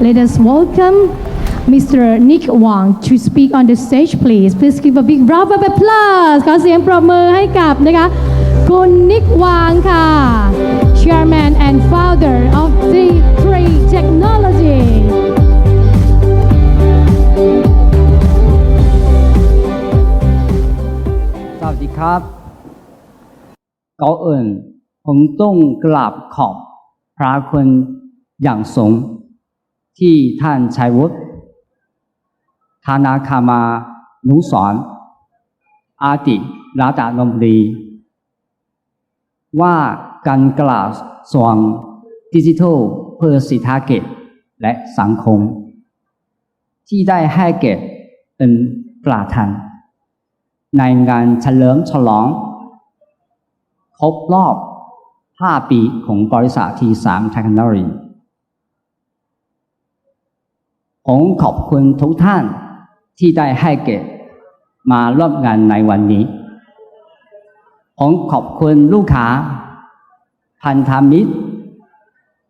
Let us welcome Mr. Nick Wang to speak on the stage please Please give a big round of applause ขอเสียงปรบมือให้กับนะคะคุณนิกวางค่ะ Chairman and founder of the Tree Technology สวัสดีครับก่อนอื่นผมต้องกราบขอบพระคุณอย่างสูง ที่ท่านชัยวุฒิธานาคามานุสรณ์อาติรัตนมรีว่าการกล่าวส่วนดิจิทัลเพื่อสิทธาเกตและสังคม ที่ได้ให้เกตเป็นประธานในงานเฉลิมฉลอง ครบรอบ 5 ปีของบริษัทที3 Technology ผมขอบคุณทุกท่านที่ได้ให้เกียรติมาร่วมงานในวันนี้ ผมขอบคุณลูกค้า พันธมิตร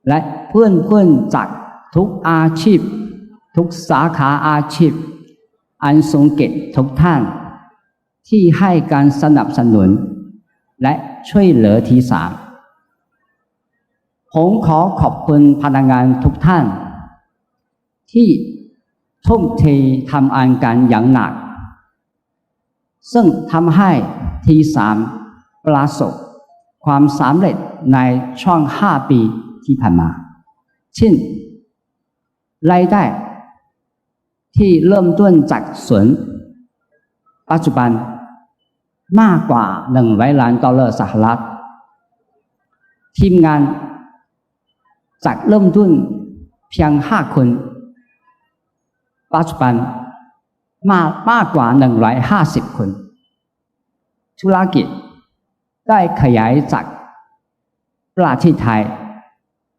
และเพื่อนเพื่อนจากทุกอาชีพ ทุกสาขาอาชีพ อันทรงเกียรติทุกท่าน ที่ให้การสนับสนุน และช่วยเหลือทีสามผมขอขอบคุณพนักงานทุกท่าน ที่ ทุ่มเททำงานกันอย่างหนัก ซึ่งทำให้ทีสามประสบความสำเร็จในช่วงห้าปีที่ผ่านมา เช่นรายได้ที่เริ่มต้นจากศูนปัจจุบันมากกว่า100ล้านดอลลาร์สหรัฐ ทีมงานจากเริ่มต้นเพียง5คน ปัจจุบันมากมากกว่า150คน ธุรกิจได้ขยายจากประเทศไทย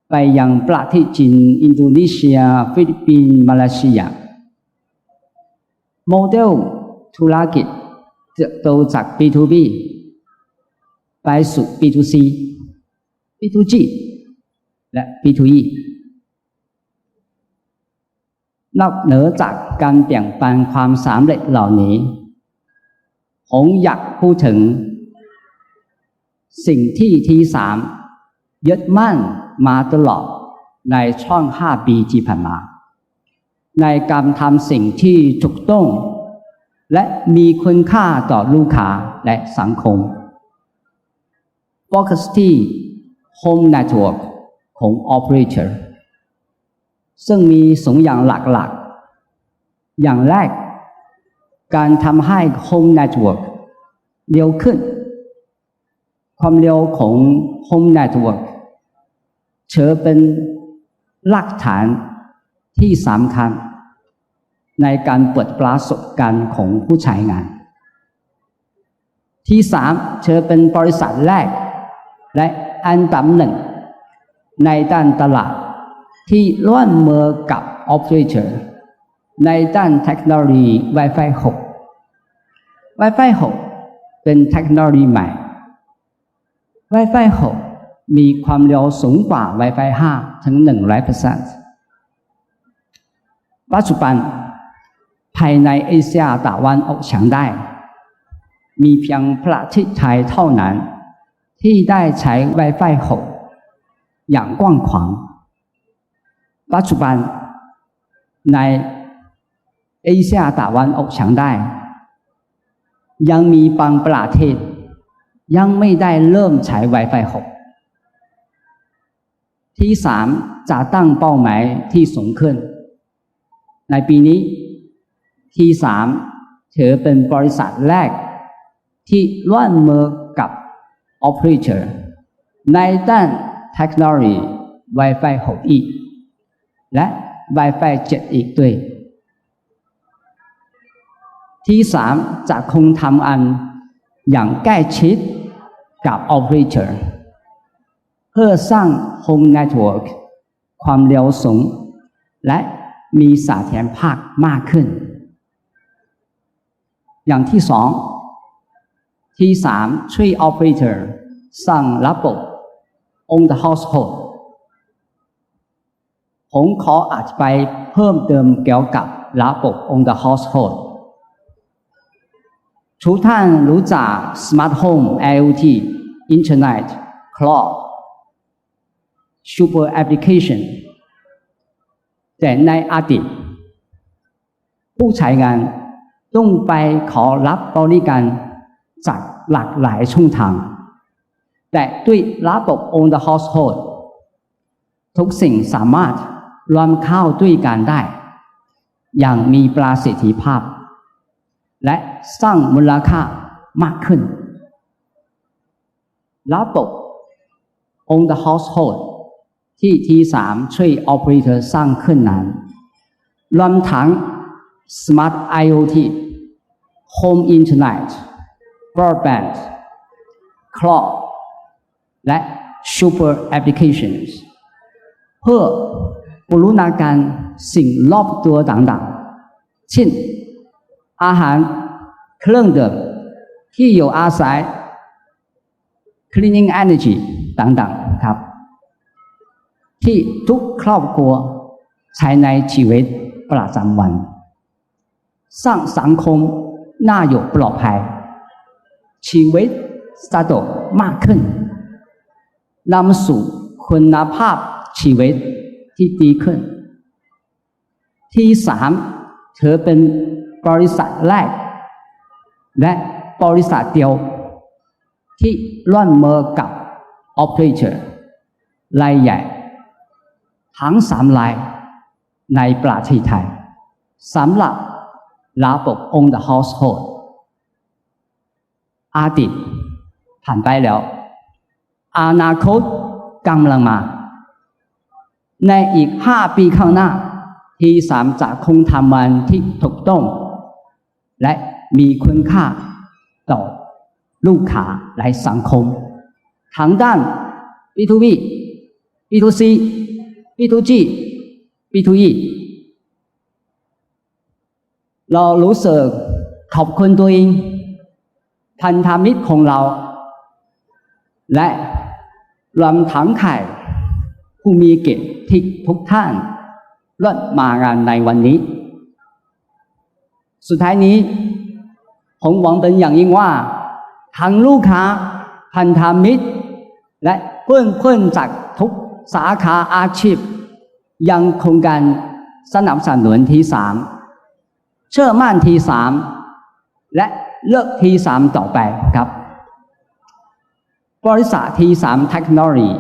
ไปยังประเทศจีน อินโดนีเซีย ฟิลิปปินส์มาเลเซีย โมเดลธุรกิจเติบโตจาก B2B ไปสู่ B2C B2G และ B2E นอกเหนือจากการเปลี่ยนแปลงความสำเร็จเหล่านี้ ผมอยากพูดถึง สิ่งที่ทีสามยึดมั่นมาตลอดในช่วงห้าปีที่ผ่านมา ในการทำสิ่งที่ถูกต้อง และมีคุณค่าต่อลูกค้าและสังคม Focus ที่ Home Network ของ Operator ซึ่งมีสองอย่างหลักๆ อย่างแรก การทำให้ Home Network เร็วขึ้น ความเร็วของ Home Network เชื่อเป็นหลักฐานที่สำคัญในการเปิดประสบการณ์ของผู้ใช้งาน ที่สามเชื่อเป็นบริษัทแรก และอันดับหนึ่งในด้านตลาด ที่ร่วมมือกับ Operator ในด้านเทคโนโลยี Wi-Fi 6 Wi-Fi 6 เป็นเทคโนโลยีใหม่ Wi-Fi 6 มีความเร็วสูงกว่า Wi-Fi 5 ถึง 100%ปัจจุบัน ภายในเอเชียตะวันออกเฉียงใต้มีเพียงประเทศไทยเท่านั้น ที่ได้ใช้ Wi-Fi 6 อย่างกว้างขวาง ปัจจุบันในเอเชียตะวันออกเฉียงใต้ยังมีบางประเทศ ยังไม่ได้เริ่มใช้ Wi-Fi 6 ที่สามจะตั้งเป้าหมายที่สูงขึ้น ในปีนี้ที่สามถือเป็นบริษัทแรก ที่ร่วมมือกับ Operator ในด้านเทคโนโลยี Wi-Fi 6E และ Wi-Fi 7 อีกด้วย ที่สามจะคงทำอันอย่างใกล้ชิดกับ Operator เพื่อสร้าง Home Network ความเร็วสูง และมีสถียรณภาพมากขึ้น อย่างที่สอง ที่สามช่วย Operator สร้างระบบ on the household ผมขออธิบายเพิ่มเติมเกี่ยวกับระบบ on the household ทุกท่านรู้จัก smart home IoT Internet Cloud Super Application แต่ในอดีตผู้ใช้งานต้องไปขอรับบริการจากหลากหลายช่องทาง แต่ด้วยระบบ on the household ทุกสิ่งสามารถ รวมเข้าด้วยกันได้ อย่างมีประสิทธิภาพ และสร้างมูลค่ามากขึ้น ระบบ on the household ที่ทีสามช่วย operator สร้างขึ้นนั้น รวมทั้ง smart IoT home internet broadband cloud และ super applications เพื่อ บูรณาการสิ่งรอบตัวต่างๆ เช่น อาหารเครื่องดื่มที่อยู่อาศัย cleaning energy ต่างๆ ครับ ที่ทุกครอบครัวใช้ในชีวิตประจำวัน สร้างสังคมน่าอยู่ปลอดภัย ชีวิตสะดวกมากขึ้นนำสู่คุณภาพชีวิต ที่ดีขึ้น ที่สามเธอเป็นบริษัทแรก และบริษัทเดียวที่ร่วมมือกับ operator รายใหญ่ ทั้งสามรายในประเทศไทยสำหรับระบบ on the household อาทิตผ่านไปแล้วอนาคตกำลังมา ในอีกห้าปีข้างหน้า ที่สามจะคงทำมันที่ถูกต้อง และมีคุณค่าต่อลูกค้าและสังคมทั้งด้าน B2B B2C B2G B2E เรารู้สึกขอบคุณตัวเองพันธมิตรของเรา และรวมทั้งไข่ ผู้มีเกียรติทุกท่านร่วมางานในวันนี้ สุดท้ายนี้ ผมหวังเป็นอย่างยิ่งว่า ทั้งลูกค้าพันธมิตร และเพื่อนเพื่อนจากทุกสาขาอาชีพ ยังคงการสนับสนุนทีสามเชื่อมั่นทีสามและเลือกทีสามต่อไปครับ บริษัททีสามเทคโนโลยี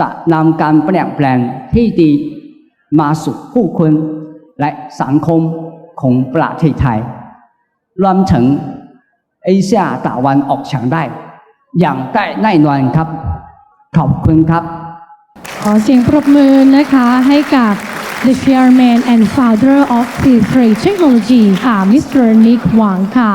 จะนำการเปลี่ยนแปลงที่ดีมาสู่ผู้คนและสังคมของประเทศไทยรวมถึงเอเชียตะวันออกเฉียงใต้อย่างได้แน่นอนครับ ขอบคุณครับ ขอเสียงปรบมือนะคะให้กับ the chairman and founder of P3 Technology ค่ะ Mr. Nick Wang ค่ะ